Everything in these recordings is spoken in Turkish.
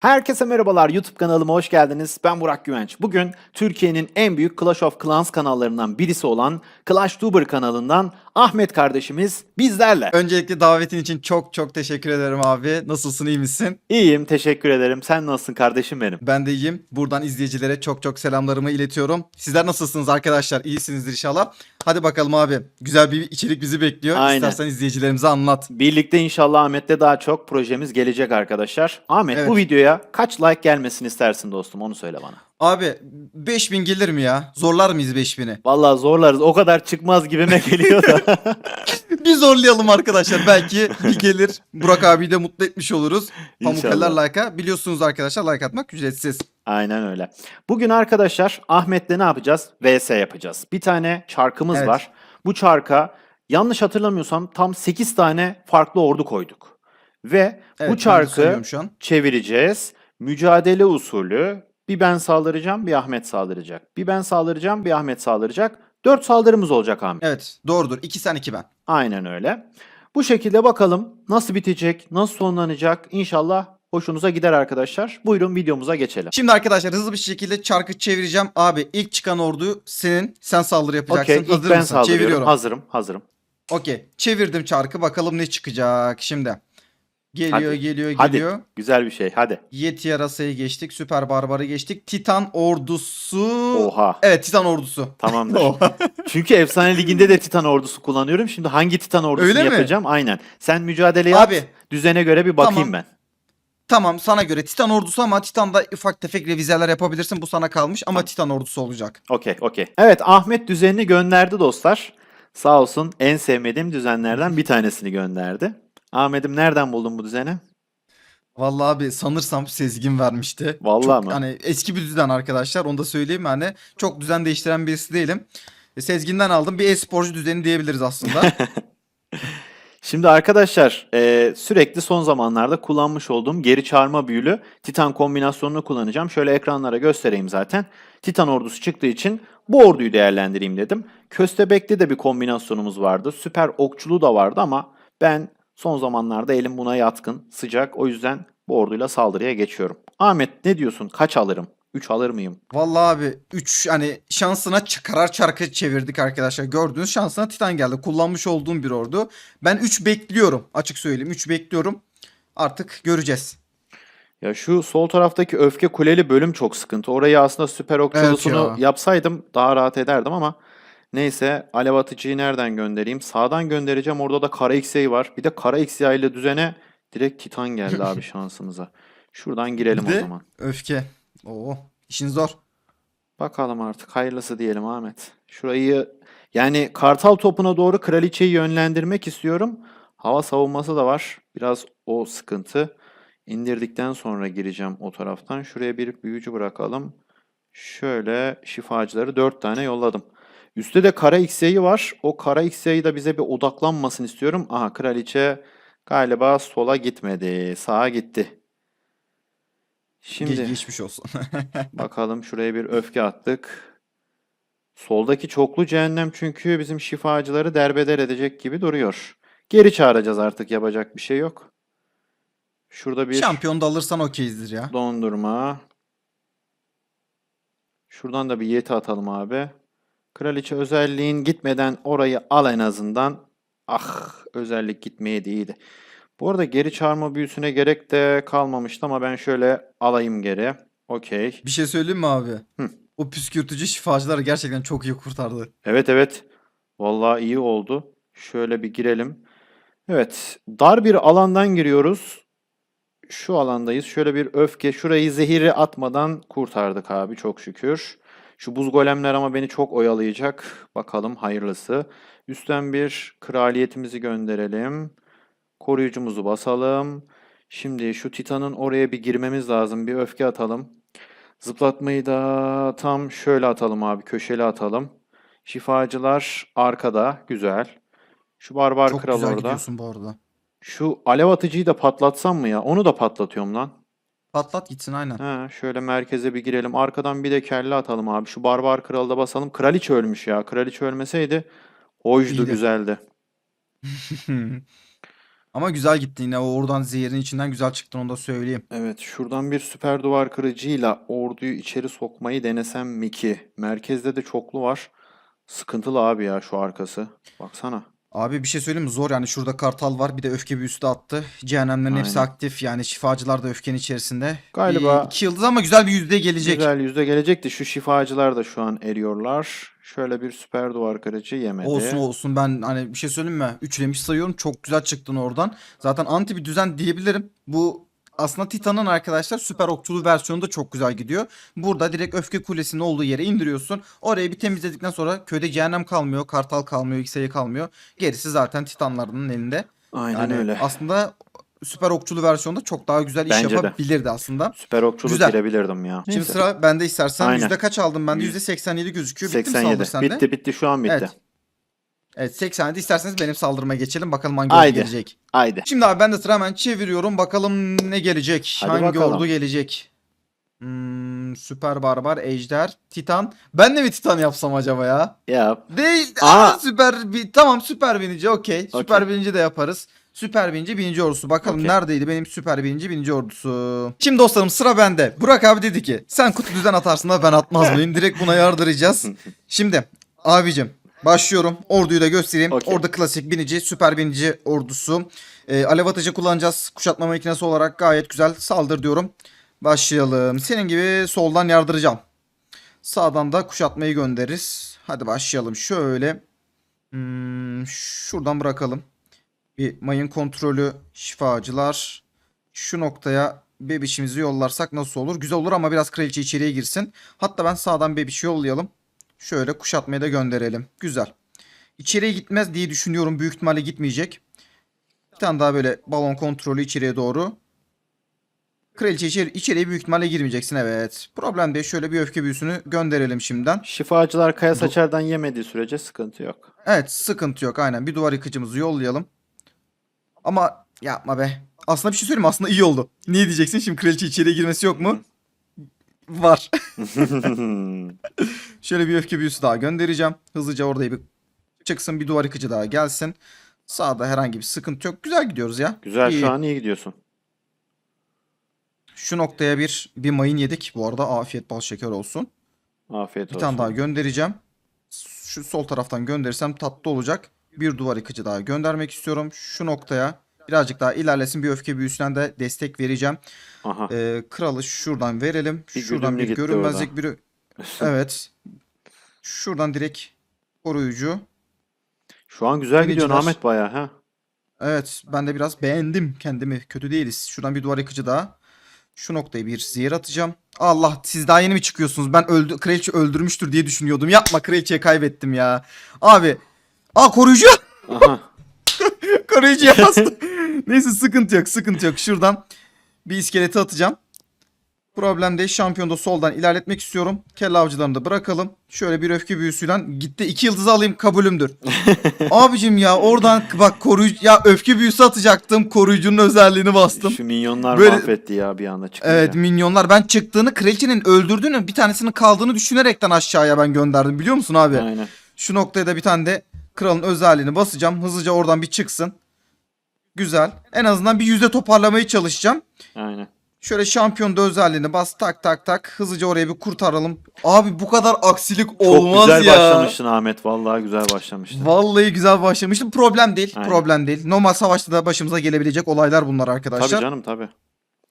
Herkese merhabalar YouTube kanalıma hoş geldiniz. Ben Burak Güvenç. Bugün Türkiye'nin en büyük Clash of Clans kanallarından birisi olan Clash Tuber kanalından Ahmet kardeşimiz bizlerle. Öncelikle davetin için çok çok teşekkür ederim abi. Nasılsın iyi misin? İyiyim, teşekkür ederim. Sen nasılsın kardeşim benim? Ben de iyiyim. Buradan izleyicilere çok çok selamlarımı iletiyorum. Sizler nasılsınız arkadaşlar? İyisinizdir inşallah. Hadi bakalım abi. Güzel bir içerik bizi bekliyor. Aynen. İstersen izleyicilerimize anlat. Birlikte inşallah Ahmet'le daha çok projemiz gelecek arkadaşlar. Ahmet Evet. bu videoya kaç like gelmesini istersin dostum onu söyle bana. Abi 5000 gelir mi ya? Zorlar mıyız 5000'i? Vallahi zorlarız. O kadar çıkmaz gibime geliyor da. bir zorlayalım arkadaşlar. Belki bir gelir. Burak abiyi de mutlu etmiş oluruz. Pamukkeller İnşallah. like'a. Biliyorsunuz arkadaşlar like atmak ücretsiz. Aynen öyle. Bugün arkadaşlar Ahmet'le ne yapacağız? VS yapacağız. Bir tane çarkımız Evet. var. Bu çarka yanlış hatırlamıyorsam tam 8 tane farklı ordu koyduk. Ve Evet, bu çarkı çevireceğiz. Mücadele usulü bir ben saldıracağım bir Ahmet saldıracak. Bir ben saldıracağım bir Ahmet saldıracak. 4 saldırımız olacak Ahmet. Evet doğrudur. 2 sen 2 ben. Aynen öyle. Bu şekilde bakalım nasıl bitecek, nasıl sonlanacak. İnşallah hoşunuza gider arkadaşlar. Buyurun videomuza geçelim. Şimdi arkadaşlar hızlı bir şekilde çarkı çevireceğim. Abi ilk çıkan ordu senin. Sen saldırı yapacaksın. Okey, ilk Hazır ben mısın? saldırıyorum. Çeviriyorum. Hazırım, hazırım. Okey. Çevirdim çarkı. Bakalım ne çıkacak şimdi. Geliyor, Hadi. geliyor, Hadi. geliyor. Güzel bir şey. Hadi. Yeti yarasayı geçtik. Süper barbarı geçtik. Titan ordusu. Oha. Evet, Titan ordusu. Tamamdır. Oha. Çünkü efsane liginde de Titan ordusu kullanıyorum. Şimdi hangi Titan ordusunu Öyle mi? yapacağım? Aynen. Sen mücadeleyi at. Abi. Düzene göre bir bakayım Tamam. ben. tamam sana göre Titan ordusu ama Titan'da ufak tefek revizeler yapabilirsin. Bu sana kalmış ama Titan ordusu olacak. Okey, okey. Evet, Ahmet düzenini gönderdi dostlar. Sağ olsun en sevmediğim düzenlerden bir tanesini gönderdi. Ahmet'im nereden buldun bu düzeni? Vallahi abi sanırsam Sezgin vermişti. Vallahi çok, mı? Hani eski bir düzen arkadaşlar onu da söyleyeyim hani çok düzen değiştiren birisi değilim. E, Sezgin'den aldım bir e-sporcu düzeni diyebiliriz aslında. Şimdi arkadaşlar e, sürekli son zamanlarda kullanmış olduğum geri çağırma büyülü Titan kombinasyonunu kullanacağım. Şöyle ekranlara göstereyim zaten. Titan ordusu çıktığı için bu orduyu değerlendireyim dedim. Köstebek'te de bir kombinasyonumuz vardı. Süper okçulu da vardı ama ben son zamanlarda elim buna yatkın, sıcak. O yüzden bu orduyla saldırıya geçiyorum. Ahmet ne diyorsun? Kaç alırım? 3 alır mıyım? Vallahi abi 3 hani şansına karar çarkı çevirdik arkadaşlar. Gördüğünüz şansına Titan geldi. Kullanmış olduğum bir ordu. Ben 3 bekliyorum. Açık söyleyeyim 3 bekliyorum. Artık göreceğiz. Ya şu sol taraftaki öfke kuleli bölüm çok sıkıntı. Orayı aslında süper okçulusunu ya. yapsaydım daha rahat ederdim ama neyse alev atıcıyı nereden göndereyim? Sağdan göndereceğim. Orada da kara XY var. Bir de kara XY ile düzene direkt Titan geldi abi şansımıza. Şuradan girelim Bir o de zaman. öfke. Oo işin zor. Bakalım artık hayırlısı diyelim Ahmet. Şurayı yani kartal topuna doğru kraliçeyi yönlendirmek istiyorum. Hava savunması da var. Biraz o sıkıntı. İndirdikten sonra gireceğim o taraftan. Şuraya bir büyücü bırakalım. Şöyle şifacıları 4 tane yolladım. Üstte de kara XY'yi var. O kara XY'yi de bize bir odaklanmasın istiyorum. Aha kraliçe galiba sola gitmedi. Sağa gitti. Şimdi Ge- geçmiş olsun. Bakalım şuraya bir öfke attık. Soldaki çoklu cehennem çünkü bizim şifacıları derbeder edecek gibi duruyor. Geri çağıracağız artık yapacak bir şey yok. Şurada bir Şampiyon da alırsan okeyizdir ya. dondurma. Şuradan da bir yeti atalım abi. Kraliçe özelliğin gitmeden orayı al en azından. Ah özellik gitmeye değildi. Bu arada geri çağırma büyüsüne gerek de kalmamıştı ama ben şöyle alayım geri. Okey. Bir şey söyleyeyim mi abi? Hı. O püskürtücü şifacıları gerçekten çok iyi kurtardı. Evet evet. Vallahi iyi oldu. Şöyle bir girelim. Evet. Dar bir alandan giriyoruz. Şu alandayız. Şöyle bir öfke. Şurayı zehiri atmadan kurtardık abi çok şükür. Şu buz golemler ama beni çok oyalayacak. Bakalım hayırlısı. Üstten bir kraliyetimizi gönderelim. Koruyucumuzu basalım. Şimdi şu Titan'ın oraya bir girmemiz lazım. Bir öfke atalım. Zıplatmayı da tam şöyle atalım abi. Köşeli atalım. Şifacılar arkada. Güzel. Şu barbar Çok kral güzel orada. gidiyorsun bu arada. Şu alev atıcıyı da patlatsam mı ya? Onu da patlatıyorum lan. Patlat gitsin aynen. Ha, şöyle merkeze bir girelim. Arkadan bir de kelle atalım abi. Şu barbar kralı da basalım. Kraliçe ölmüş ya. Kraliçe ölmeseydi hoştu İyiydi. güzeldi. Ama güzel gitti yine. O oradan zehirin içinden güzel çıktın onu da söyleyeyim. Evet, şuradan bir süper duvar kırıcıyla orduyu içeri sokmayı denesem mi ki? Merkezde de çoklu var. Sıkıntılı abi ya şu arkası. Baksana. Abi bir şey söyleyeyim mi? Zor yani. Şurada kartal var. Bir de öfke büyüsü de attı. Cehennemlerin hepsi Aynen. aktif. Yani şifacılar da öfkenin içerisinde. Galiba- Bir, iki yıldız ama güzel bir yüzde gelecek. Güzel yüzde gelecekti. Şu şifacılar da şu an eriyorlar. Şöyle bir süper duvar kırıcı yemedi. Olsun olsun ben hani bir şey söyleyeyim mi? Üçlemiş sayıyorum çok güzel çıktın oradan. Zaten anti bir düzen diyebilirim. Bu aslında Titan'ın arkadaşlar süper okçulu versiyonu da çok güzel gidiyor. Burada direkt öfke kulesinin olduğu yere indiriyorsun. Orayı bir temizledikten sonra köyde cehennem kalmıyor, kartal kalmıyor, X'e kalmıyor. Gerisi zaten Titanlarının elinde. Aynen Yani öyle. aslında süper okçulu versiyonda çok daha güzel iş Bence de. yapabilirdi aslında. Süper okçuluk Güzel. girebilirdim ya. Şimdi Neyse. sıra bende istersen. Aynen. Yüzde kaç aldım ben de? Yüz- Yüzde 87 gözüküyor. Bitti mi 87. saldırı sende? Bitti bitti şu an bitti. Evet. Evet 87 isterseniz benim saldırıma geçelim. Bakalım hangi Haydi. ordu gelecek. Haydi. Şimdi abi ben de sıra hemen çeviriyorum. Bakalım ne gelecek. Hadi hangi bakalım. ordu gelecek. Hmm, süper barbar, ejder, titan. Ben de mi titan yapsam acaba ya? Yap. Değil. Aa! Süper bir tamam süper binici okey. Süper Okey. binici de yaparız. Süper bininci bininci ordusu. Bakalım Okey. neredeydi benim süper bininci bininci ordusu. Şimdi dostlarım sıra bende. Burak abi dedi ki sen kutu düzen atarsın da ben atmaz mıyım? Direkt buna yardıracağız. Şimdi abicim başlıyorum. Orduyu da göstereyim. Okey. Orada klasik binici, süper binici ordusu. Ee, alev atıcı kullanacağız. Kuşatma makinesi olarak gayet güzel saldır diyorum. Başlayalım. Senin gibi soldan yardıracağım. Sağdan da kuşatmayı göndeririz. Hadi başlayalım. Şöyle. Hmm, şuradan bırakalım. Bir mayın kontrolü şifacılar. Şu noktaya bebişimizi yollarsak nasıl olur? Güzel olur ama biraz kraliçe içeriye girsin. Hatta ben sağdan bebişi yollayalım. Şöyle kuşatmaya da gönderelim. Güzel. İçeriye gitmez diye düşünüyorum. Büyük ihtimalle gitmeyecek. Bir tane daha böyle balon kontrolü içeriye doğru. Kraliçe içeri, içeriye büyük ihtimalle girmeyeceksin evet. Problem değil. Şöyle bir öfke büyüsünü gönderelim şimdiden. Şifacılar kaya saçardan yemediği sürece sıkıntı yok. Evet sıkıntı yok aynen. Bir duvar yıkıcımızı yollayalım. Ama yapma be. Aslında bir şey söyleyeyim? Aslında iyi oldu. Niye diyeceksin? Şimdi kraliçe içeriye girmesi yok mu? Var. Şöyle bir öfke büyüsü daha göndereceğim. Hızlıca orada bir çıksın. Bir duvar yıkıcı daha gelsin. Sağda herhangi bir sıkıntı yok. Güzel gidiyoruz ya. Güzel İyi. şu an iyi gidiyorsun. Şu noktaya bir bir mayın yedik. Bu arada afiyet bal şeker olsun. Afiyet Bir olsun. tane daha göndereceğim. Şu sol taraftan gönderirsem tatlı olacak. Bir duvar yıkıcı daha göndermek istiyorum. Şu noktaya birazcık daha ilerlesin. Bir öfke büyüsünden de destek vereceğim. Aha. Ee, kralı şuradan verelim. Bir şuradan bir görünmezlik biri. Evet. Şuradan direkt koruyucu. Şu an güzel gidiyorsun Biniciler. Ahmet baya ha. Evet ben de biraz beğendim kendimi. Kötü değiliz. Şuradan bir duvar yıkıcı daha. Şu noktaya bir zehir atacağım. Allah siz daha yeni mi çıkıyorsunuz? Ben öldü kraliçe öldürmüştür diye düşünüyordum. Yapma kraliçeyi kaybettim ya. Abi. Aa koruyucu. Aha. koruyucuya bastı. Neyse sıkıntı yok sıkıntı yok. Şuradan bir iskeleti atacağım. Problem değil. Şampiyonda soldan ilerletmek istiyorum. Kelle avcılarını da bırakalım. Şöyle bir öfke büyüsüyle gitti. iki yıldız alayım kabulümdür. Abicim ya oradan bak koruyucu ya öfke büyüsü atacaktım. Koruyucunun özelliğini bastım. Şu minyonlar Böyle- mahvetti ya bir anda çıkınca. Evet minyonlar ben çıktığını kraliçenin öldürdüğünü bir tanesinin kaldığını düşünerekten aşağıya ben gönderdim biliyor musun abi? Aynen. Şu noktaya da bir tane de kralın özelliğini basacağım. Hızlıca oradan bir çıksın. Güzel. En azından bir yüzde toparlamaya çalışacağım. Aynen. Şöyle şampiyon da özelliğini bas tak tak tak. Hızlıca oraya bir kurtaralım. Abi bu kadar aksilik Çok olmaz güzel ya. başlamıştın Ahmet. Vallahi güzel başlamıştın. Vallahi güzel başlamıştım. Problem değil. Aynen. Problem değil. Normal savaşta da başımıza gelebilecek olaylar bunlar arkadaşlar. Tabii canım tabii.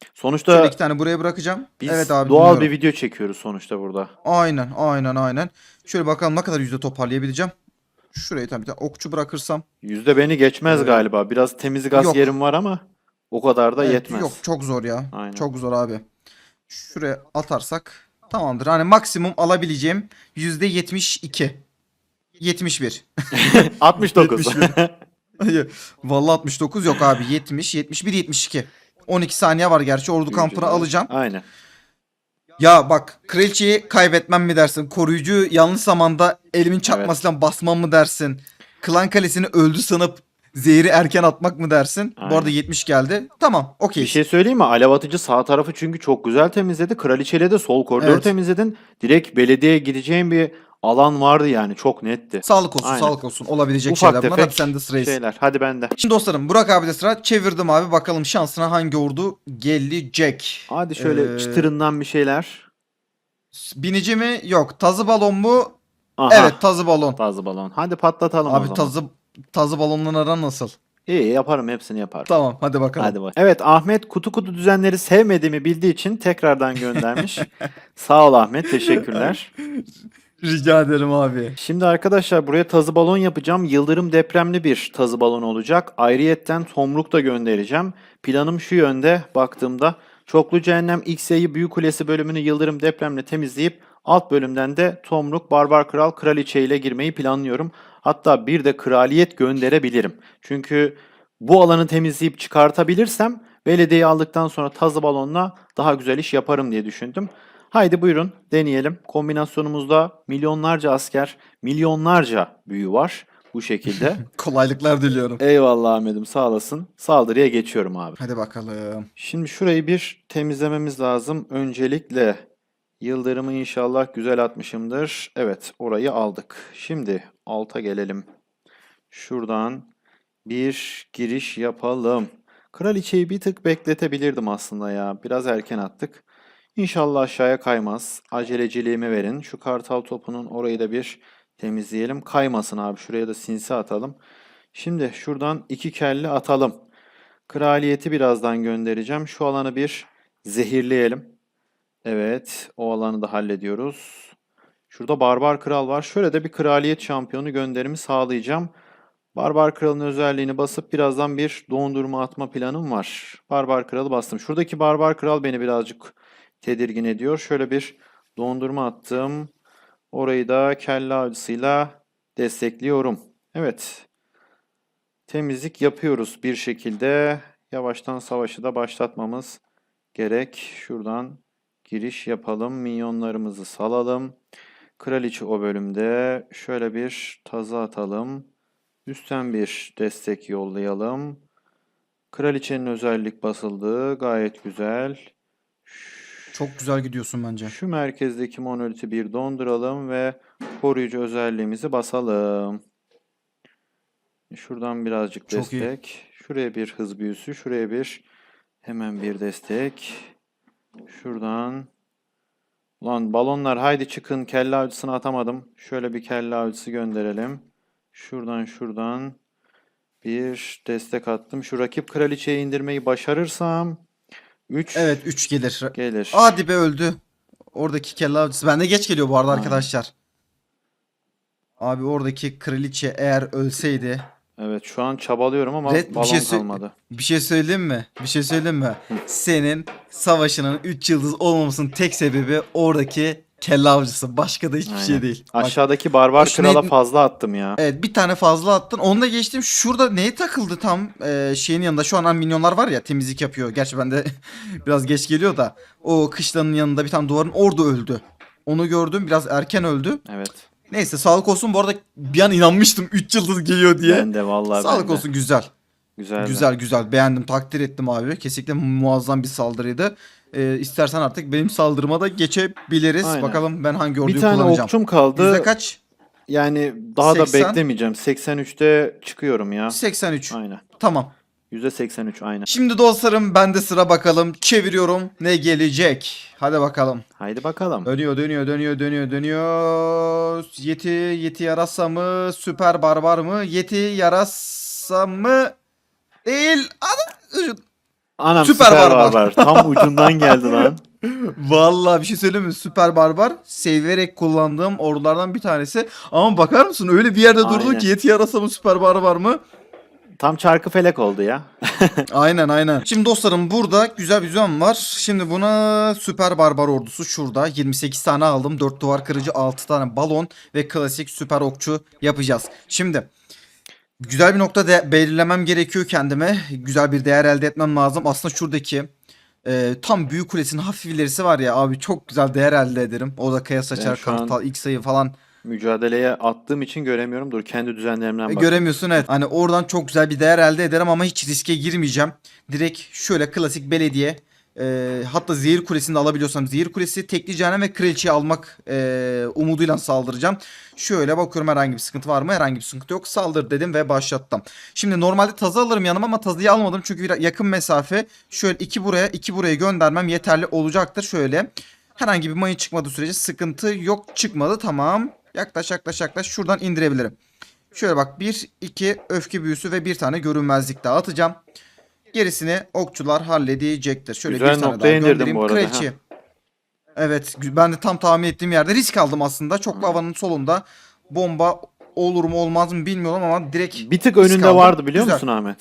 Şöyle Sonuçta iki tane buraya bırakacağım. biz evet abi doğal dinliyorum. bir video çekiyoruz sonuçta burada. Aynen aynen aynen. Şöyle bakalım ne kadar yüzde toparlayabileceğim. Şuraya tabii bir tane okçu bırakırsam. Yüzde beni geçmez Evet. galiba. Biraz temizlik az Yok. yerim var ama o kadar da Evet, yetmez. Yok çok zor ya. Aynen. Çok zor abi. Şuraya atarsak tamamdır. Hani maksimum alabileceğim yüzde 72. 71. 69. Hayır. Vallahi 69 yok abi. 70, 71, 72. 12 saniye var gerçi ordu kampını alacağım. Aynen. Ya bak kraliçeyi kaybetmem mi dersin? Koruyucu yanlış zamanda elimin çarpmasıyla basmam mı dersin? Klan kalesini öldü sanıp Zehri erken atmak mı dersin? Bu Aynen. arada 70 geldi. Tamam okey. Bir şey söyleyeyim mi? Alev atıcı sağ tarafı çünkü çok güzel temizledi. Kraliçeyle de sol koridoru Evet. temizledin. Direkt belediyeye gideceğin bir alan vardı yani. Çok netti. Sağlık olsun Aynen. sağlık olsun. Olabilecek Ufak şeyler bunlar. tefek Hadi sen de sırayız. Şeyler. Hadi bende. Şimdi dostlarım Burak abi de sıra. Çevirdim abi. Bakalım şansına hangi ordu gelecek. Hadi şöyle Ee, çıtırından bir şeyler. Binici mi? Yok. Tazı balon mu? Aha. Evet tazı balon. Tazı balon. Hadi patlatalım o Abi zaman. tazı tazı balonların aran nasıl? İyi yaparım hepsini yaparım. Tamam hadi bakalım. Hadi bak. Evet Ahmet kutu kutu düzenleri sevmediğimi bildiği için tekrardan göndermiş. Sağ ol Ahmet. Teşekkürler. Rica ederim abi. Şimdi arkadaşlar buraya tazı balon yapacağım. Yıldırım depremli bir tazı balon olacak. Ayrıyetten tomruk da göndereceğim. Planım şu yönde baktığımda. Çoklu Cehennem X'yi Büyük Kulesi bölümünü yıldırım depremle temizleyip alt bölümden de Tomruk, Barbar Kral, Kraliçe ile girmeyi planlıyorum. Hatta bir de kraliyet gönderebilirim. Çünkü bu alanı temizleyip çıkartabilirsem belediyeyi aldıktan sonra tazı balonla daha güzel iş yaparım diye düşündüm. Haydi buyurun deneyelim. Kombinasyonumuzda milyonlarca asker, milyonlarca büyü var bu şekilde. Kolaylıklar diliyorum. Eyvallah Ahmet'im sağ olasın. Saldırıya geçiyorum abi. Hadi bakalım. Şimdi şurayı bir temizlememiz lazım. Öncelikle yıldırımı inşallah güzel atmışımdır. Evet orayı aldık. Şimdi alta gelelim. Şuradan bir giriş yapalım. Kraliçeyi bir tık bekletebilirdim aslında ya. Biraz erken attık. İnşallah aşağıya kaymaz. Aceleciliğimi verin. Şu kartal topunun orayı da bir temizleyelim. Kaymasın abi. Şuraya da sinsi atalım. Şimdi şuradan iki kelle atalım. Kraliyeti birazdan göndereceğim. Şu alanı bir zehirleyelim. Evet, o alanı da hallediyoruz. Şurada Barbar Kral var. Şöyle de bir kraliyet şampiyonu gönderimi sağlayacağım. Barbar Kral'ın özelliğini basıp birazdan bir dondurma atma planım var. Barbar Kral'ı bastım. Şuradaki Barbar Kral beni birazcık tedirgin ediyor. Şöyle bir dondurma attım. Orayı da kelle avcısıyla destekliyorum. Evet. Temizlik yapıyoruz bir şekilde. Yavaştan savaşı da başlatmamız gerek. Şuradan giriş yapalım. Minyonlarımızı salalım. Kraliçe o bölümde. Şöyle bir tazı atalım. Üstten bir destek yollayalım. Kraliçenin özellik basıldı. Gayet güzel. Çok güzel gidiyorsun bence. Şu merkezdeki monoliti bir donduralım ve koruyucu özelliğimizi basalım. Şuradan birazcık Çok iyi. destek. Şuraya bir hız büyüsü. Şuraya bir hemen bir destek. Şuradan. Ulan balonlar haydi çıkın. Kelle avcısını atamadım. Şöyle bir kelle avcısı gönderelim. Şuradan şuradan bir destek attım. Şu rakip kraliçeyi indirmeyi başarırsam 3 Evet 3 gelir. gelir. Hadi be öldü. Oradaki kelle avcısı. Bende geç geliyor bu arada Aynen. arkadaşlar. Abi oradaki kraliçe eğer ölseydi. Evet şu an çabalıyorum ama Red, bir balon şey sö- kalmadı. Bir şey söyleyeyim mi? Bir şey söyleyeyim mi? Senin savaşının 3 yıldız olmamasının tek sebebi oradaki kelle avcısı. Başka da hiçbir şey Aynen. değil. Bak, Aşağıdaki barbar Bak, krala ne- fazla attım ya. Evet bir tane fazla attın. Onu da geçtim. Şurada neye takıldı tam Ee, şeyin yanında şu an minyonlar var ya temizlik yapıyor. Gerçi bende biraz geç geliyor da. O kışlanın yanında bir tane duvarın orada öldü. Onu gördüm biraz erken öldü. Evet. Neyse sağlık olsun. Bu arada bir an inanmıştım 3 yıldız geliyor diye. Ben de vallahi sağlık ben de. olsun güzel. Güzel. Güzel güzel beğendim takdir ettim abi. Kesinlikle muazzam bir saldırıydı. Ee, istersen artık benim saldırıma da geçebiliriz. Aynen. Bakalım ben hangi orduyu Bir tane kullanacağım. okçum kaldı. Yüzde kaç? Yani daha 80. da beklemeyeceğim. 83'te çıkıyorum ya. 83. Aynen. Tamam. %83 aynen. Şimdi dostlarım bende sıra bakalım. Çeviriyorum. Ne gelecek? Hadi bakalım. Haydi bakalım. Dönüyor dönüyor dönüyor dönüyor dönüyor. Yeti Yeti yarasa mı? Süper barbar mı? Yeti yarasa mı? Değil. Ana. Anam Süper süper, barbar. barbar. Tam ucundan geldi lan. Vallahi bir şey söyleyeyim mi? Süper barbar severek kullandığım ordulardan bir tanesi. Ama bakar mısın öyle bir yerde durdu ki Yeti yarasa mı süper barbar mı? Tam çarkı felek oldu ya. Aynen aynen. Şimdi dostlarım burada güzel bir düzen var. Şimdi buna süper barbar ordusu şurada. 28 tane aldım. 4 duvar kırıcı 6 tane balon ve klasik süper okçu yapacağız. Şimdi güzel bir nokta de belirlemem gerekiyor kendime. Güzel bir değer elde etmem lazım. Aslında şuradaki e, tam büyük kulesinin hafif ilerisi var ya abi çok güzel değer elde ederim. O da kaya saçar, şu an- kartal, ilk sayı falan. Mücadeleye attığım için göremiyorum. Dur kendi düzenlerimden E, bak. göremiyorsun evet. Hani oradan çok güzel bir değer elde ederim ama hiç riske girmeyeceğim. Direkt şöyle klasik belediye e, hatta zehir kulesini de alabiliyorsam zehir kulesi tekleyeceğine ve kraliçeyi almak e, umuduyla saldıracağım. Şöyle bakıyorum herhangi bir sıkıntı var mı? Herhangi bir sıkıntı yok. Saldır dedim ve başlattım. Şimdi normalde tazı alırım yanıma ama tazıyı almadım çünkü biraz yakın mesafe. Şöyle iki buraya iki buraya göndermem yeterli olacaktır. Şöyle herhangi bir mayın çıkmadığı sürece sıkıntı yok. Çıkmadı tamam. Yaklaş yaklaş yaklaş şuradan indirebilirim. Şöyle bak 1, 2 öfke büyüsü ve bir tane görünmezlik daha atacağım. Gerisini okçular halledecektir. Şöyle Güzel bir tane daha göndereyim. bu arada, Kraliçe. Evet ben de tam tahmin ettiğim yerde risk aldım aslında. Çok havanın solunda bomba olur mu olmaz mı bilmiyorum ama direkt Bir tık önünde aldım. vardı biliyor Güzel. musun Ahmet?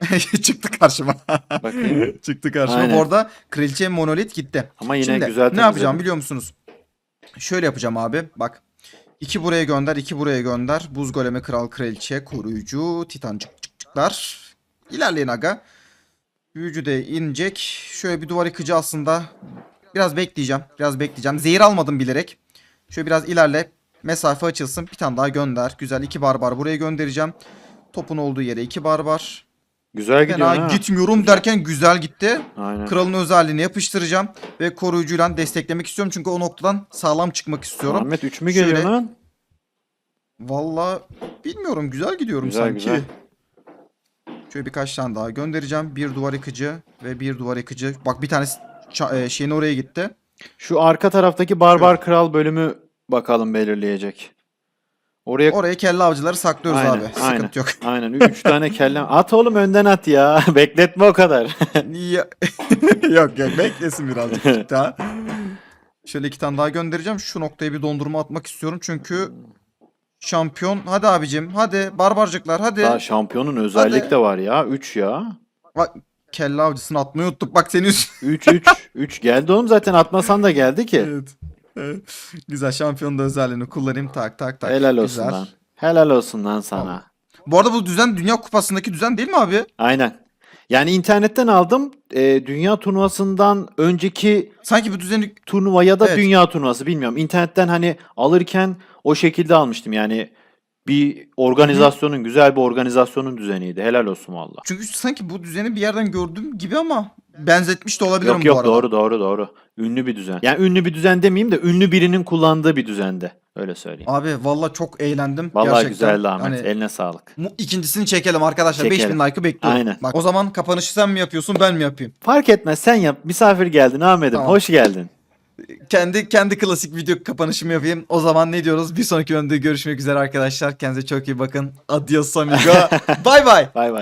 çıktı karşıma. Bakayım. çıktı karşıma. Aynen. Bu arada kraliçe monolit gitti. Ama yine Şimdi güzel ne temizledim. yapacağım biliyor musunuz? Şöyle yapacağım abi. Bak. İki buraya gönder, iki buraya gönder. Buz golemi, kral, kraliçe, koruyucu, titancık çık çıklar. İlerleyin aga. Büyücü de inecek. Şöyle bir duvar yıkıcı aslında. Biraz bekleyeceğim. Biraz bekleyeceğim. Zehir almadım bilerek. Şöyle biraz ilerle. Mesafe açılsın. Bir tane daha gönder. Güzel iki barbar buraya göndereceğim. Topun olduğu yere iki barbar. Güzel gidiyor Fena ha. gitmiyorum derken güzel gitti. Aynen. Kralın özelliğini yapıştıracağım ve koruyucuyla desteklemek istiyorum çünkü o noktadan sağlam çıkmak istiyorum. Ahmet 3 mü geliyor Şöyle- lan? Vallahi bilmiyorum güzel gidiyorum Güzel, sanki. güzel. Şöyle birkaç tane daha göndereceğim. Bir duvar yıkıcı ve bir duvar yıkıcı. Bak bir tanesi ça- e, şeyin oraya gitti. Şu arka taraftaki Barbar Kral bölümü bakalım belirleyecek. Oraya Oraya kelle avcıları saklıyoruz Aynen, abi. aynen. Sıkıntı yok. aynen 3 tane kellem. At oğlum önden at ya. Bekletme o kadar. Yok yok beklesin birazcık daha. Şöyle iki tane daha göndereceğim. Şu noktaya bir dondurma atmak istiyorum çünkü şampiyon. Hadi abicim hadi barbarcıklar hadi. Daha şampiyonun özellik Hadi. de var ya. 3 ya. Bak kelle avcısını atmayı unuttuk. Bak senin üst- 3 3 3 geldi oğlum zaten atmasan da geldi ki. Evet. Güzel şampiyonun da özelliğini kullanayım. Tak tak tak. Helal olsun Güzel. lan. Helal olsun lan sana. Bu arada bu düzen Dünya Kupası'ndaki düzen değil mi abi? Aynen. Yani internetten aldım. Ee, dünya turnuvasından önceki Sanki bu düzeni turnuva ya da Evet. dünya turnuvası bilmiyorum. İnternetten hani alırken o şekilde almıştım. Yani bir organizasyonun, güzel bir organizasyonun düzeniydi. Helal olsun valla. çünkü sanki bu düzeni bir yerden gördüğüm gibi ama benzetmiş de olabilirim Yok bu yok arada. doğru doğru doğru. Ünlü bir düzen. Yani ünlü bir düzen demeyeyim de ünlü birinin kullandığı bir düzende. Öyle söyleyeyim. Abi valla çok eğlendim. Vallahi Gerçekten. güzeldi Ahmet. Hani Eline sağlık. ikincisini çekelim arkadaşlar. Çekelim. 5000 like'ı bekliyorum. Aynen. Bak o zaman kapanışı sen mi yapıyorsun ben mi yapayım? Fark etmez sen yap. Misafir geldin Ahmet'im. Tamam. Hoş geldin. Kendi kendi klasik video kapanışımı yapayım. O zaman ne diyoruz? Bir sonraki bölümde görüşmek üzere arkadaşlar. Kendinize çok iyi bakın. Adios amigo. Bye bye. Bay bay.